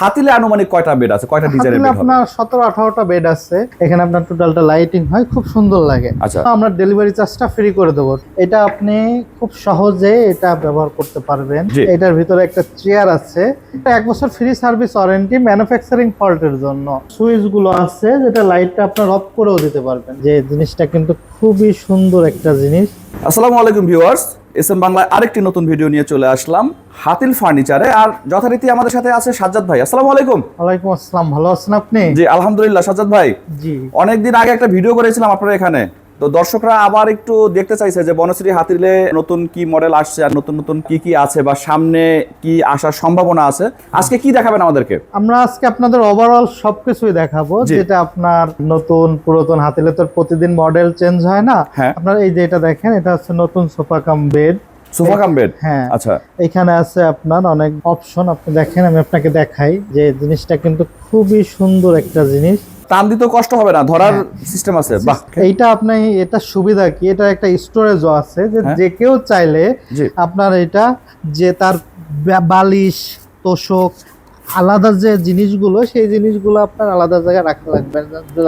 হাতিলে আনুমানিক কয়টা বেড আছে? কয়টা ডিজাইনের বেড আপনার সতেরো আঠারোটা বেড আছে। এখানে আপনার টোটালটা লাইটিং হয় খুব সুন্দর লাগে। আচ্ছা। আমরা ডেলিভারি চার্জটা ফ্রি করে দেবো। এটা আপনি খুব সহজে এটা ব্যবহার করতে পারবেন। এটার ভিতরে একটা চেয়ার আছে। এটা এক বছর ফ্রি সার্ভিস ওয়ারেন্টি ম্যানুফ্যাকচারিং ফল্টের জন্য। সুইচগুলো আছে যেটা লাইটটা আপনার অফ করেও দিতে পারবেন। যে জিনিসটা কিন্তু খুবই সুন্দর একটা জিনিস। আসসালামু আলাইকুম ভিউয়ার্স এস এম বাংলায় আরেকটি নতুন ভিডিও নিয়ে চলে আসলাম হাতিল ফার্নিচারে। আর যথারীতি আমাদের সাথে আছে সাজ্জাদ ভাই। আসসালামু আলাইকুম। ওয়ালাইকুম আসসালাম। ভালো আছেন আপনি? জি আলহামদুলিল্লাহ সাজ্জাদ ভাই। জি। অনেকদিন আগে একটা ভিডিও করেছিলাম আপনার এখানে। তো দর্শকরা আবার একটু দেখতে চাইছে যে বনশ্রী হাতিলে নতুন কি মডেল আসছে আর নতুন নতুন কি কি আছে বা সামনে কি আসার সম্ভাবনা আছে। আজকে কি দেখাবেন আমাদেরকে? আমরা আজকে আপনাদের ওভারঅল সবকিছুই দেখাবো যেটা আপনার নতুন পুরাতন হাতিলে তো প্রতিদিন মডেল চেঞ্জ হয় না। হ্যাঁ। আপনার এই যে এটা দেখেন এটা হচ্ছে নতুন sofa cum bed sofa cum bed হ্যাঁ। আচ্ছা। এখানে আছে আপনার অনেক অপশন আপনি দেখেন আমি আপনাকে দেখাই যে জিনিসটা কিন্তু খুবই সুন্দর একটা জিনিস। টান দিতে কষ্ট হবে না ধরার সিস্টেম আছে বাহ। এইটা আপনি এটা সুবিধা কি? এটা একটা স্টোরেজও আছে যে হ্যাঁ। যে কেউ চাইলে আপনার এটা যে তার বালিশ তোষক আলাদা যে জিনিসগুলো সেই জিনিসগুলো আপনার আলাদা জায়গায় রাখা লাগবে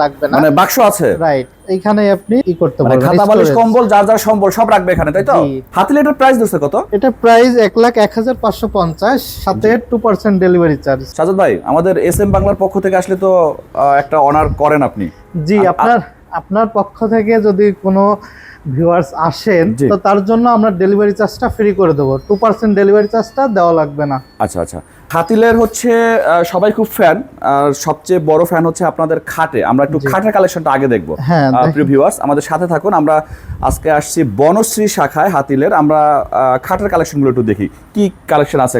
লাগবে না। মানে বাক্স আছে? রাইট এইখানে আপনি কি করতে মানে পারবেন খাতা বালিশ কম্বল যার যার সম্বল সব রাখবে এখানে তাই তো। হাতিলে এটার প্রাইস দিচ্ছে কত? এটা প্রাইস এক লাখ এক হাজার পাঁচশো পঞ্চাশ সাথে two percent delivery charge Sajad ভাই আমাদের এস এম বাংলার পক্ষ থেকে আসলে তো একটা অনার করেন আপনি। জি আপনার আপনার পক্ষ থেকে যদি কোনো ভিউয়ার্স আসেন তো তার জন্য আমরা ডেলিভারি চার্জটা ফ্রি করে দেবো। টু পার্সেন্ট ডেলিভারি চার্জটা দেওয়া লাগবে না। আচ্ছা আচ্ছা। হাতিলের হচ্ছে সবাই খুব ফ্যান আর সবচেয়ে বড় ফ্যান হচ্ছে আপনাদের খাটে। আমরা একটু খাটের কালেকশনটা আগে দেখব। হ্যাঁ, প্রিয় ভিউয়ার্স আমাদের সাথে থাকুন। আমরা আজকে আসছি বনশ্রী শাখায় হাতিলের। আমরা খাটের কালেকশনগুলো একটু দেখি। কি কালেকশন আছে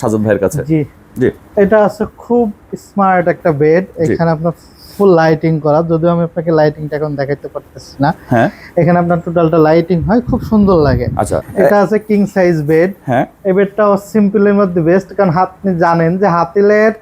সাজাদ ভাইয়ের কাছে? জি। জি। এটা আছে খুব স্মার্ট একটা বেড এখানে আপনার ফুল লাইটিং করা। যদিও আমি আপনাকে লাইটিংটা এখন দেখাতে পারতেছি না। হ্যাঁ। এখানে আপনার টোটালটা লাইটিং হয় খুব সুন্দর লাগে। আচ্ছা এটা আছে কিং সাইজ বেড হ্যাঁ। এই বেডটাও সিম্পলের মধ্যে বেস্ট কারণ আপনি জানেন যে হাতিলের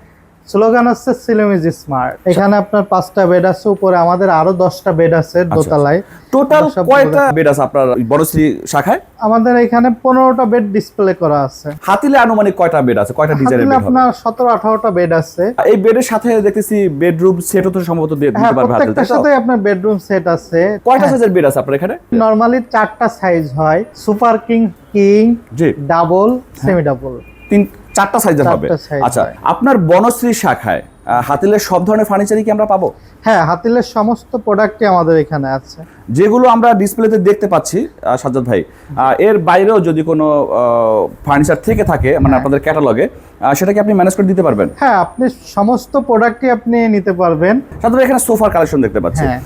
স্লোগান হচ্ছে সিলেম ইজ স্মার্ট। এখানে আপনার পাঁচটা বেড আছে উপরে আমাদের আরও দশটা বেড আছে দোতলায়। টোটাল কয়টা বেড আছে আপনার বনশ্রী শাখায়? আমাদের এখানে পনেরোটা বেড ডিসপ্লে করা আছে। হাতিলে আনুমানিক কয়টা বেড আছে? কয়টা ডিজাইনের বেড আপনার সতেরো আঠারোটা বেড আছে এই বেডের সাথে দেখতেছি বেডরুম সেটও তো সম্ভবত দিয়ে হ্যাঁ দিতে পারবে হাতিল প্রত্যেকটার সাথে আপনার বেডরুম সেট আছে। কয়টা সাইজের বেড আছে আপনার এখানে? নরমালি চারটা সাইজ হয়। Super king king double semi double তিন চারটা সাইজের হবে আচ্ছা আপনার বনশ্রী শাখায় হাতিলের সব ধরনের ফার্নিচারই কি আমরা পাবো? হ্যাঁ হাতিলের সমস্ত প্রোডাক্টই আমাদের এখানে আছে। যেগুলো আমরা ডিসপ্লেতে দেখতে পাচ্ছি সাজ্জাদ ভাই এর বাইরেও যদি কোনো ফার্নিচার থেকে থাকে মানে আপনাদের ক্যাটালগে সেটা কি আপনি ম্যানেজ করে দিতে পারবেন। হ্যাঁ আপনি সমস্ত প্রোডাক্টই আপনি নিতে পারবেন। সাজ্জাদ ভাই এখানে সোফার কালেকশন দেখতে পাচ্ছি। হ্যাঁ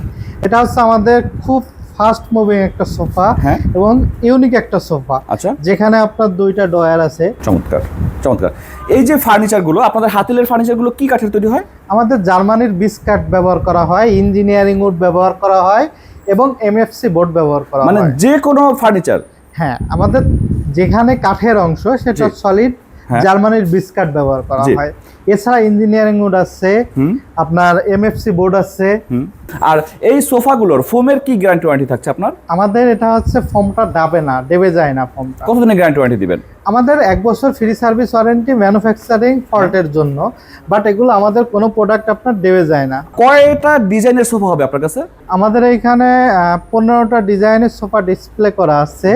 এটা হচ্ছে আমাদের খুব ফাস্ট মুভিং একটা সোফা হ্যাঁ। এবং ইউনিক একটা সোফা। আচ্ছা। যেখানে আপনার দুইটা ডয়ার আছে। চমৎকার। চমৎকার। এই যে ফার্নিচারগুলো আপনাদের হাতিলের ফার্নিচারগুলো কি কাঠের তৈরি হয়? আমাদের জার্মানির বিস কাঠ ব্যবহার করা হয় ইঞ্জিনিয়ারিং উড ব্যবহার করা হয় এবং এমএফসি বোর্ড ব্যবহার করা মানে হয়। যে কোনো ফার্নিচার হ্যাঁ আমাদের যেখানে কাঠের অংশ সেটা সলিড। জার্মানির বিস কাঠ ব্যবহার করা হয়। এছাড়া ইঞ্জিনিয়ারিং উড আছে আপনার এমএফসি বোর্ড আছে। আর এই সোফাগুলোর ফোমের কি গ্যারান্টি ওয়ারেন্টি থাকছে আপনার? আমাদের এটা হচ্ছে ফর্মটা ডাবে না দেবে যায় না ফর্মটা কতদিনের গ্যারান্টি ওয়ারেন্টি দিবেন? আমাদের এক বছর ফ্রি সার্ভিস ওয়ারেন্টি ম্যানুফ্যাকচারিং ফল্টের জন্য বাট এগুলো আমাদের কোনো প্রোডাক্ট আপনার দেবে যায় না। কয়টা ডিজাইনের সোফা হবে আপনার কাছে? আমাদের এইখানে পনেরোটা ডিজাইনের সোফা ডিসপ্লে করা আছে।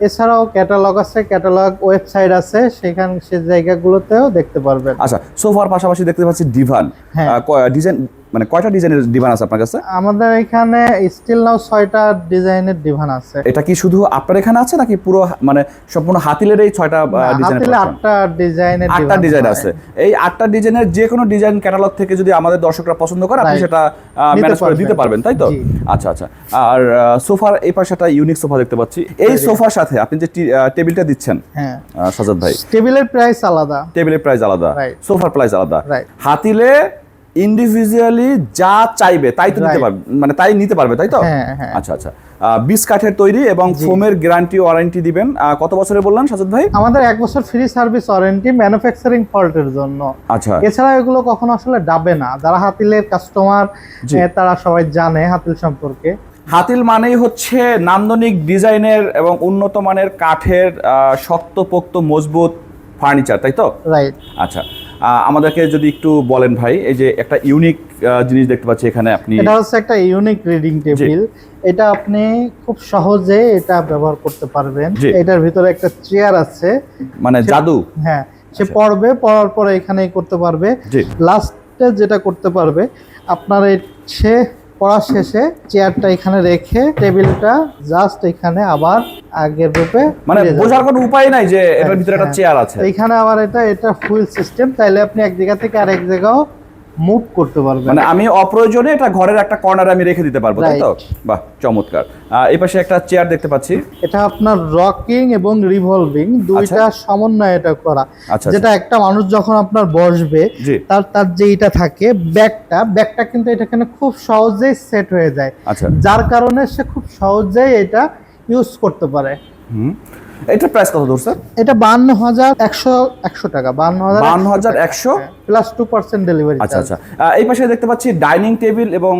এছাড়াও ক্যাটালগ আছে ক্যাটালগ ওয়েবসাইট আছে সেখান সে জায়গাগুলোতেও দেখতে পারবেন আচ্ছা সোফার পাশাপাশি দেখতে পাচ্ছি ডিভান হ্যাঁ। ডিজাইন মানে কয়টা ডিজাইনের ডিভান আছে আপনার কাছে? আমাদের এখানে স্টিল নাও ছয়টা ডিজাইনের ডিভান আছে। এটা কি শুধু আপনার এখানে আছে নাকি পুরো মানে সম্পূর্ণ হাতিলের এই ছয়টা ডিজাইনের হাতিলে আটটা ডিজাইনের আটটা ডিজাইন আছে। এই আটটা ডিজাইনের যে কোনো ডিজাইন ক্যাটালগ থেকে যদি আমাদের দর্শকরা পছন্দ করে আপনি সেটা ম্যানেজ করে দিতে পারবেন তাই তো? আচ্ছা আচ্ছা। আর সোফার এই পাশে একটা ইউনিক সোফা দেখতে পাচ্ছি। এই সোফার সাথে আপনি যে টেবিলটা দিচ্ছেন হ্যাঁ। সাজাদ ভাই। টেবিলের প্রাইস আলাদা। টেবিলের প্রাইস আলাদা। সোফার প্রাইস আলাদা। হাতিলে ইন্ডিভিজুয়ালি যা চাইবে তাই তো নিতে পারবে মানে তাই নিতে পারবে তাই তো? হ্যাঁ, হ্যাঁ। আচ্ছা আচ্ছা। বিশ কাঠের তৈরি এবং ফোমের গ্যারান্টি ওয়ারেন্টি দিবেন। কত বছরের বললেন সাজাদ ভাই? আমাদের এক বছর ফ্রি সার্ভিস ওয়ারেন্টি ম্যানুফ্যাকচারিং ফল্টের জন্য। আচ্ছা। এছাড়া এগুলো কখনো আসলে ডাবে না। যারা হাতিলের কাস্টমার তারা সবাই জানে হাতিল সম্পর্কে। হাতিল মানেই হচ্ছে নান্দনিক ডিজাইনের এবং উন্নত মানের কাঠের শক্তপোক্ত মজবুত ফার্নিচার তাই তো? রাইট আচ্ছা। আমাদেরকে যদি একটু বলেন ভাই এই যে একটা ইউনিক জিনিস দেখতে পাচ্ছি এখানে আপনি এটা হচ্ছে একটা ইউনিক রিডিং টেবিল এটা আপনি খুব সহজে এটা ব্যবহার করতে পারবেন। এটার ভিতরে একটা চেয়ার আছে। মানে জাদু? হ্যাঁ সে আচ্ছা। পড়বে পড়ার পরে এখানে করতে পারবে। লাস্টে যেটা করতে পারবে আপনার সে পড়া শেষে চেয়ারটা এখানে রেখে টেবিলটা জাস্ট এখানে আবার আগের রূপে মানে বোঝার কোনো উপায় নাই যে এটার ভিতরে একটা হ্যাঁ। চেয়ার আছে এখানে আবার এটা এটা ফুল সিস্টেম তাইলে আপনি এক জায়গা থেকে আরেক জায়গাও মুভ করতে পারবেন মানে আমি অপ্রয়োজনে এটা ঘরের একটা কর্নারে আমি রেখে দিতে পারব তাই তো? বাহ চমৎকার। এই পাশে একটা চেয়ার দেখতে পাচ্ছি। এটা আপনার রকিং এবং রিভলভিং দুইটা সমন্বয় এটা করা। আচ্ছা যেটা একটা মানুষ যখন আপনার বসবে তার তার যে এটা থাকে ব্যাগটা ব্যাগটা কিন্তু এটা খুব সহজেই সেট হয়ে যায়। আচ্ছা। যার কারণে সে খুব সহজেই এটা ইউজ করতে পারে। হুম। এটা প্রাইস কত দূর স্যার এটা বান্ন হাজার একশো একশো টাকা বান্ন হাজার বান্ন হাজার একশো? প্লাস টু পার্সেন্ট ডেলিভারি আচ্ছা আচ্ছা। এই পাশে দেখতে পাচ্ছি ডাইনিং টেবিল এবং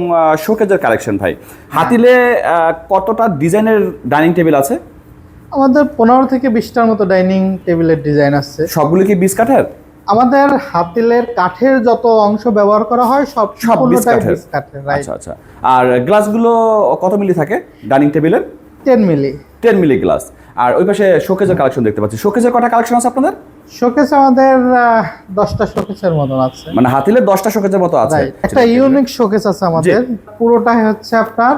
শোকেজের কালেকশন ভাই। হাতিলে আহ, কতটা ডিজাইনের ডাইনিং টেবিল আছে? আমাদের পনেরো থেকে বিশটার মতো ডাইনিং টেবিলের ডিজাইন আছে। সবগুলো কি বিস কাঠের? আমাদের হাতিলের কাঠের যত অংশ ব্যবহার করা হয় সব সব। বিস কাঠের। আচ্ছা আচ্ছা। আর গ্লাসগুলো কত মিলি থাকে ডাইনিং টেবিলের ten milli. Ten milli glass. আর ওই পাশে শোকেজের কালেকশন দেখতে পাচ্ছি। শোকেজের কটা কালেকশন আছে আপনাদের? শোকেস আমাদের দশটা শোকেসের মতন আছে। মানে হাতিলে দশটা শোকেজের মতো আছে। একটা ইউনিক শোকেস আছে আমাদের। পুরোটাই হচ্ছে আপনার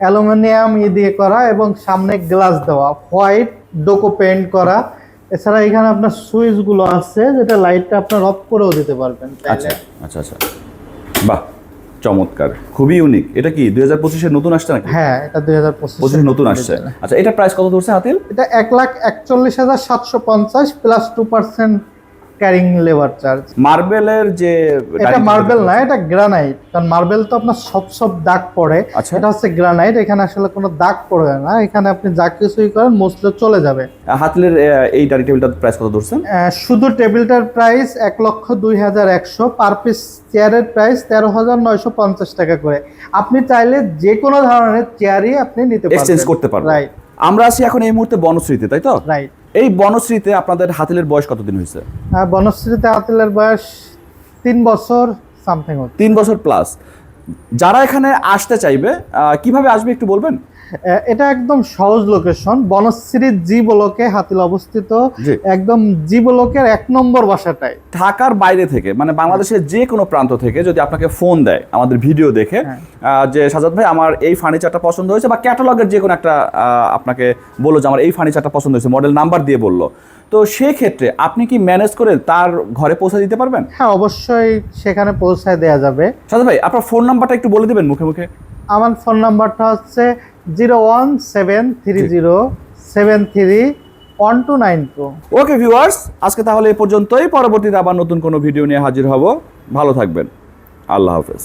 অ্যালুমিনিয়াম ই দিয়ে করা এবং সামনে গ্লাস দেওয়া। হোয়াইট ডোকো পেন্ট করা। এছাড়া এখানে আপনার সুইচগুলো আছে যেটা লাইটটা আপনার অফ করেও দিতে পারবেন আচ্ছা আচ্ছা আচ্ছা। বাহ। চমৎকার খুবই ইউনিক এটা কি দুই হাজার পঁচিশের নতুন আসছে নাকি? হ্যাঁ এটা দুই হাজার পঁচিশ নতুন আসছে। আচ্ছা এটা প্রাইস কত ধরছে হাতিল? এটা এক লাখ একচল্লিশ হাজার সাতশো পঞ্চাশ plus two percent carrying labour charge. মার্বেলের যে এটা মার্বেল না এটা গ্রানাইট। কারণ মার্বেল তো আপনার সব সব দাগ পড়ে। আচ্ছা। এটা হচ্ছে গ্রানাইট এখানে আসলে কোনো দাগ পড়বে না। এখানে আপনি যা কিছুই করেন মুসলে চলে যাবে। হাতিলের এই ডাইনিং টেবিলটার প্রাইস কত ধরছেন? শুধু টেবিলটার প্রাইস এক লক্ষ দুই হাজার একশো পার পিস চেয়ারের প্রাইস তেরো হাজার নয়শো পঞ্চাশ টাকা করে। আপনি চাইলে যে কোনো ধরনের চেয়ারই আপনি নিতে পারবেন। এক্সচেঞ্জ করতে পারবেন। রাইট আমরা আছি এখন এই মুহূর্তে বনশ্রীতে তাই তো? রাইট এই বনশ্রীতে আপনাদের হাতিলের বয়স কতদিন হয়েছে? হ্যাঁ বনশ্রীতে হাতিলের বয়স তিন বছর সামথিং তিন বছর প্লাস। যারা এখানে আসতে চাইবে কীভাবে আসবে একটু বলবেন? এটা একদম সহজ লোকেশন বনশ্রীর জি ব্লকে হাতিল অবস্থিত। একদম জি ব্লকের এক নম্বর বাসাটাই। ঢাকার বাইরে থেকে মানে বাংলাদেশের যে কোনো প্রান্ত থেকে যদি আপনাকে ফোন দেয় আমাদের ভিডিও দেখে হ্যাঁ। যে সাজাদ ভাই আমার এই ফার্নিচারটা পছন্দ হয়েছে বা ক্যাটালগের যে কোনো একটা আপনাকে বলল যে আমার এই ফার্নিচারটা পছন্দ হয়েছে মডেল নাম্বার দিয়ে বলল। তো সেক্ষেত্রে আপনি কি ম্যানেজ করে তার ঘরে পৌঁছে দিতে পারবেন? হ্যাঁ অবশ্যই সেখানে পৌঁছায় দেওয়া যাবে। সাজাদ ভাই আপনার ফোন নাম্বারটা একটু বলে দেবেন মুখে মুখে। আমার ফোন নাম্বারটা হচ্ছে zero one seven three zero seven three one two nine two okay viewers আজকে তাহলে এই পর্যন্তই। পরবর্তীতে আবার নতুন কোনো ভিডিও নিয়ে হাজির হব। ভালো থাকবেন। আল্লাহ হাফেজ।